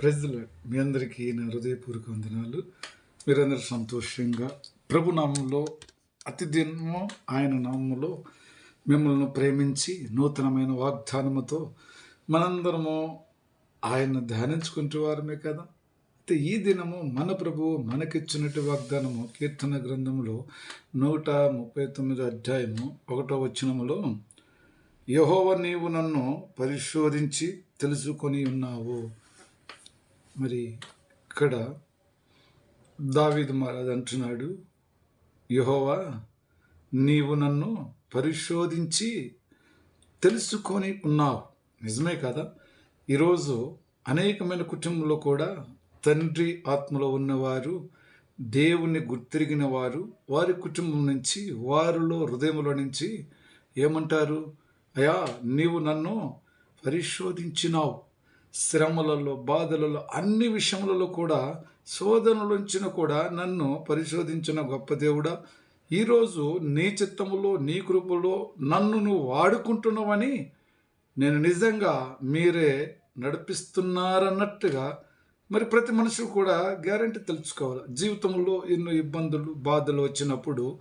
ప్రజలు మీ అందరికీ నా హృదయపూర్వక వందనాలు. మీరందరూ సంతోషంగా ప్రభు నామంలో అతి ఆయన నామంలో మిమ్మల్ని ప్రేమించి నూతనమైన వాగ్దానముతో మనందరము ఆయన ధ్యానించుకుంటూ వారమే కదా. అయితే ఈ దినము మన ప్రభువు మనకిచ్చినట్టు వాగ్దానము కీర్తన గ్రంథంలో నూట ముప్పై తొమ్మిది అధ్యాయము ఒకటో వచనములో యహోవ నీవు నన్ను పరిశోధించి తెలుసుకొని ఉన్నావు. మరి ఇక్కడ దావిద్ మహారాజ్ అంటున్నాడు యహోవా నీవు నన్ను పరిశోధించి తెలుసుకొని ఉన్నావు. నిజమే కదా? ఈరోజు అనేకమైన కుటుంబంలో కూడా తండ్రి ఆత్మలో ఉన్నవారు దేవుణ్ణి గుర్తిరిగిన వారు వారి కుటుంబం నుంచి వారిలో హృదయంలో నుంచి ఏమంటారు? అయా నీవు నన్ను పరిశోధించినావు. శ్రమలలో బాధలలో అన్ని విషయములలో కూడా శోధనలుంచిన కూడా నన్ను పరిశోధించిన గొప్ప దేవుడా. ఈరోజు నీ చిత్తములో నీ కృపలో నన్ను నువ్వు వాడుకుంటున్నావని నేను నిజంగా మీరే నడిపిస్తున్నారన్నట్టుగా మరి ప్రతి మనుషులు కూడా గ్యారంటీ తెలుసుకోవాలి. జీవితంలో ఎన్నో ఇబ్బందులు బాధలు వచ్చినప్పుడు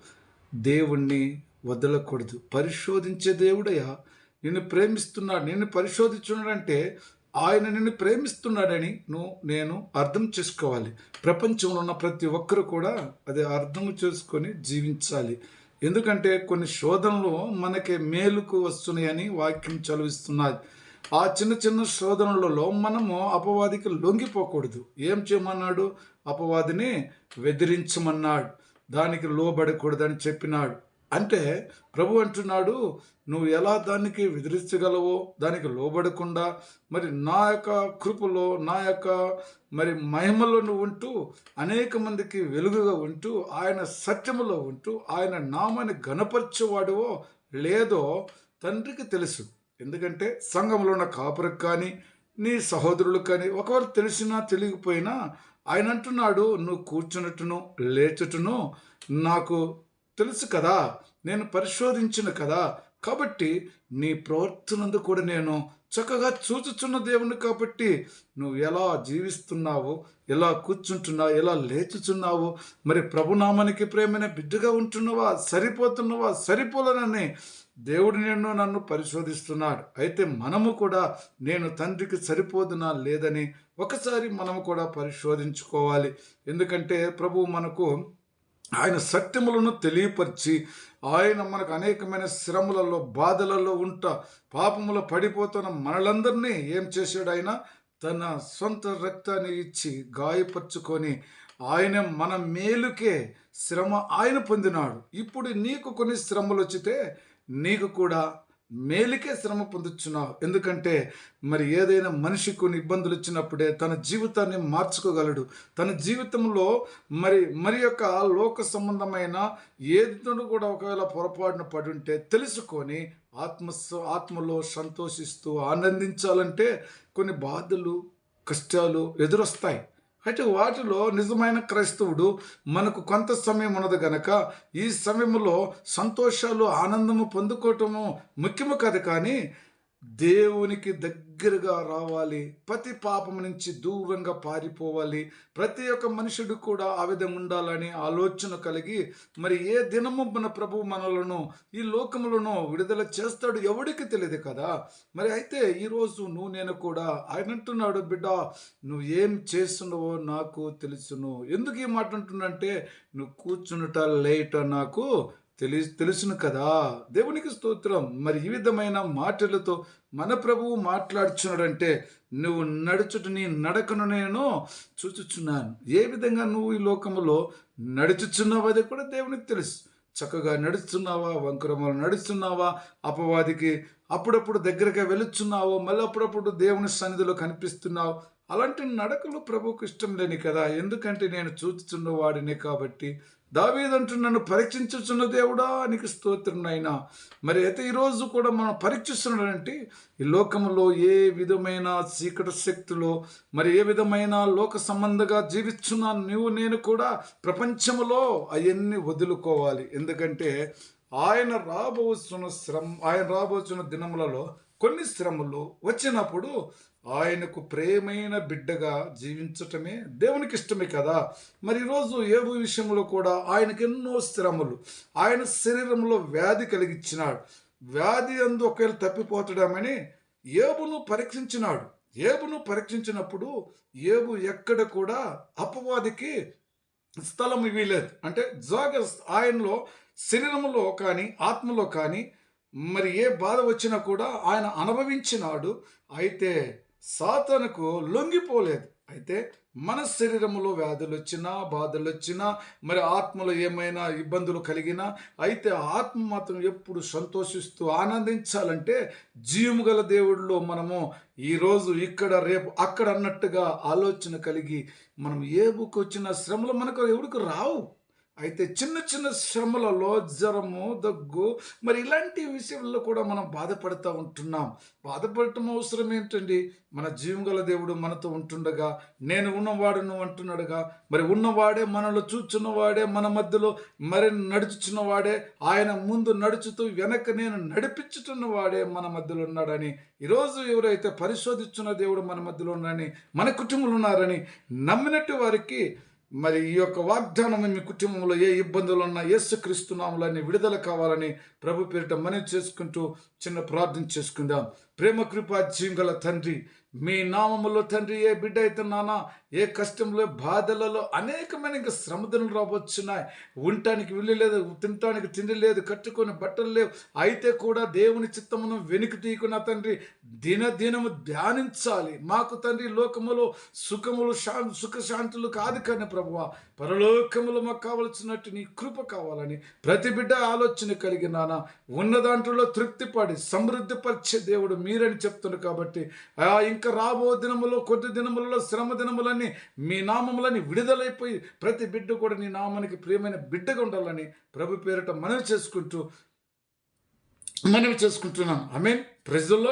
దేవుణ్ణి వదలకూడదు. పరిశోధించే దేవుడయ్యా. నిన్ను ప్రేమిస్తున్నాడు నిన్ను పరిశోధించున్నాడంటే ఆయన నిన్ను ప్రేమిస్తున్నాడని నువ్వు నేను అర్థం చేసుకోవాలి. ప్రపంచంలో ఉన్న ప్రతి ఒక్కరు కూడా అది అర్థం చేసుకొని జీవించాలి. ఎందుకంటే కొన్ని శోధనలు మనకి మేలుకు వస్తున్నాయని వాక్యం చదివిస్తున్నది. ఆ చిన్న చిన్న శోధనలలో మనము అపవాదికి లొంగిపోకూడదు. ఏం చేయమన్నాడు? అపవాదిని వెదిరించమన్నాడు. దానికి లోబడకూడదని చెప్పినాడు. అంటే ప్రభు అంటున్నాడు నువ్వు ఎలా దానికి విదిరించగలవో దానికి లోబడకుండా మరి నా యొక్క కృపలో నా యొక్క మరి మహిమలో నువ్వు ఉంటూ అనేక మందికి వెలుగుగా ఉంటూ ఆయన సత్యములో ఉంటూ ఆయన నామాన్ని గణపరిచేవాడువో లేదో తండ్రికి తెలుసు. ఎందుకంటే సంఘంలో ఉన్న కాపురకు కానీ నీ సహోదరులు కానీ ఒకవేళ తెలిసినా తెలియకపోయినా ఆయన అంటున్నాడు నువ్వు కూర్చున్నట్టును లేచుటను నాకు తెలుసు కదా నేను పరిశోధించిన కదా కాబట్టి నీ ప్రవర్తనందు కూడా నేను చక్కగా చూచుచున్న దేవుని కాబట్టి నువ్వు ఎలా జీవిస్తున్నావు ఎలా కూర్చుంటున్నావు ఎలా లేచుచున్నావు మరి ప్రభునామానికి ప్రేమైన బిడ్డగా ఉంటున్నావా సరిపోతున్నావా సరిపోలనని దేవుడు నిన్ను నన్ను పరిశోధిస్తున్నాడు. అయితే మనము కూడా నేను తండ్రికి సరిపోదునా లేదని ఒకసారి మనము కూడా పరిశోధించుకోవాలి. ఎందుకంటే ప్రభు మనకు ఆయన సత్యములను తెలియపరిచి ఆయన మనకు అనేకమైన శ్రమలలో బాధలలో ఉంట పాపములో పడిపోతున్న మనలందరినీ ఏం చేశాడు ఆయన? తన సొంత రక్తాన్ని ఇచ్చి గాయపరుచుకొని ఆయన మన మేలుకే శ్రమ ఆయన పొందినాడు. ఇప్పుడు నీకు కొన్ని శ్రమలు వచ్చితే నీకు కూడా మేలుకే శ్రమ పొందుచున్నావు. ఎందుకంటే మరి ఏదైనా మనిషి కొన్ని ఇబ్బందులు వచ్చినప్పుడే తన జీవితాన్ని మార్చుకోగలడు. తన జీవితంలో మరి మరి యొక్క లోక సంబంధమైన ఏదో కూడా ఒకవేళ పొరపాటున పడి ఉంటే తెలుసుకొని ఆత్మ ఆత్మలో సంతోషిస్తూ ఆనందించాలంటే కొన్ని బాధలు కష్టాలు ఎదురొస్తాయి. అయితే వాటిలో నిజమైన క్రైస్తవుడు మనకు కొంత సమయం ఉన్నది గనక ఈ సమయంలో సంతోషాలు ఆనందము పొందుకోవటము ముఖ్యము కాదు కానీ దేవునికి దగ్గరగా రావాలి. ప్రతి పాపం నుంచి దూరంగా పారిపోవాలి. ప్రతి ఒక్క మనుషుడు కూడా ఆ విధంగా ఉండాలని ఆలోచన కలిగి మరి ఏ దినము మన ప్రభు మనలను ఈ లోకములను విడుదల చేస్తాడు ఎవడికి తెలియదు కదా. మరి అయితే ఈరోజు నువ్వు నేను కూడా ఆయన అంటున్నాడు బిడ్డ నువ్వు ఏం చేస్తున్నావో నాకు తెలుసును. ఎందుకు ఈ మాట అంటున్నంటే నువ్వు కూర్చున్నట లేట నాకు తెలి తెలుసును కదా. దేవునికి స్తోత్రం. మరి ఈ విధమైన మాటలతో మన ప్రభువు మాట్లాడుచున్నాడంటే నువ్వు నడుచుట నీ నడకను నేను చూచుచున్నాను. ఏ విధంగా నువ్వు ఈ లోకములో నడుచుచున్నావు అది కూడా దేవునికి తెలుసు. చక్కగా నడుస్తున్నావా వంకరమలు నడుస్తున్నావా అపవాదికి అప్పుడప్పుడు దగ్గరగా వెళుచున్నావు? మళ్ళీ అప్పుడప్పుడు దేవుని సన్నిధిలో కనిపిస్తున్నావు? అలాంటి నడకలు ప్రభువుకు ఇష్టం లేని కదా. ఎందుకంటే నేను చూచుచున్న వాడినే కాబట్టి దావీదంటూ నన్ను పరీక్షించుచున్న దేవుడా నీకు స్తోత్రం మరి అయితే ఈరోజు కూడా మనం పరీక్షిస్తున్నాడంటే ఈ లోకంలో ఏ విధమైన చీకటి శక్తులు మరి ఏ విధమైన లోక సంబంధంగా జీవిస్తున్నా నువ్వు నేను కూడా ప్రపంచంలో అవన్నీ వదులుకోవాలి. ఎందుకంటే ఆయన రాబోతున్న శ్రమ ఆయన రాబోతున్న దినములలో కొన్ని శ్రమలు వచ్చినప్పుడు ఆయనకు ప్రేమైన బిడ్డగా జీవించటమే దేవునికి ఇష్టమే కదా. మరి ఈరోజు ఏబు విషయంలో కూడా ఆయనకు ఎన్నో శ్రమలు. ఆయన శరీరంలో వ్యాధి కలిగించినాడు. వ్యాధి అందు ఒకవేళ తప్పిపోతడమని ఏబును పరీక్షించినాడు. ఏబును పరీక్షించినప్పుడు ఏబు ఎక్కడ కూడా అపవాదికి స్థలం ఇవ్వలేదు. అంటే జాగ ఆయనలో శరీరంలో కానీ ఆత్మలో కానీ మరి ఏ బాధ వచ్చినా కూడా ఆయన అనుభవించినాడు అయితే సాతనకు లొంగిపోలేదు. అయితే మన శరీరంలో వ్యాధులు వచ్చినా బాధలు వచ్చినా మరి ఆత్మలో ఏమైనా ఇబ్బందులు కలిగినా అయితే ఆత్మ మాత్రం ఎప్పుడు సంతోషిస్తూ ఆనందించాలంటే జీవము గల దేవుడిలో మనము ఈరోజు ఇక్కడ రేపు అక్కడ అన్నట్టుగా ఆలోచన కలిగి మనం ఏ బుక్ వచ్చినా శ్రమలు మనకు ఎవరికి రావు. అయితే చిన్న చిన్న శ్రమలలో జ్వరము దగ్గు మరి ఇలాంటి విషయంలో కూడా మనం బాధపడుతూ ఉంటున్నాం. బాధపడటం అవసరం ఏంటండి? మన జీవంగల దేవుడు మనతో ఉంటుండగా నేను ఉన్నవాడును అంటున్నాడుగా మరి ఉన్నవాడే మనలో చూచున్నవాడే మన మధ్యలో మరి నడుచుచున్నవాడే ఆయన ముందు నడుచుతూ వెనక నేను నడిపించుతున్నవాడే మన మధ్యలో ఉన్నాడని ఈరోజు ఎవరైతే పరిశోధించున్న దేవుడు మన మధ్యలో ఉన్నాడని మన కుటుంబంలో ఉన్నారని నమ్మినట్టు వారికి మరి ఈ యొక్క వాగ్దానం మీ కుటుంబంలో ఏ ఇబ్బందులు ఉన్నా యేసుక్రీస్తు నామలని విడుదల కావాలని ప్రభు పేరిట మనవి చేసుకుంటూ చిన్న ప్రార్థన చేసుకుందాం. ప్రేమ కృపా జీంగల తండ్రి మీ నామములో తండ్రి ఏ బిడ్డ అయితే నానా ఏ కష్టంలో బాధలలో అనేకమైన ఇంకా శ్రమదనులు రాబోతున్నాయి ఉండటానికి వెళ్ళి లేదు తినటానికి తిండి లేదు కట్టుకొని బట్టలు లేవు. అయితే కూడా దేవుని చిత్తమును వెనుక తీయకున్న తండ్రి దినదినము ధ్యానించాలి. మాకు తండ్రి లోకములో సుఖములు శా సుఖ శాంతులు కాదు కానీ ప్రభువ పరలోకములు మాకు కావలసినట్టు నీ కృప కావాలని ప్రతి బిడ్డ ఆలోచన కలిగి నాన్న ఉన్న దాంట్లో తృప్తిపడి సమృద్ధిపరిచే దేవుడు మీరని చెప్తున్నారు కాబట్టి ఆ ఇంకా రాబో దినములో కొద్ది దినములలో శ్రమ దినములన్నీ మీ నామములని విడుదలైపోయి ప్రతి బిడ్డ కూడా నీ నామానికి ప్రియమైన బిడ్డగా ఉండాలని ప్రభు పేరిట మనవి చేసుకుంటూ మనవి చేసుకుంటున్నాను ఐ మీన్ ప్రజల్లో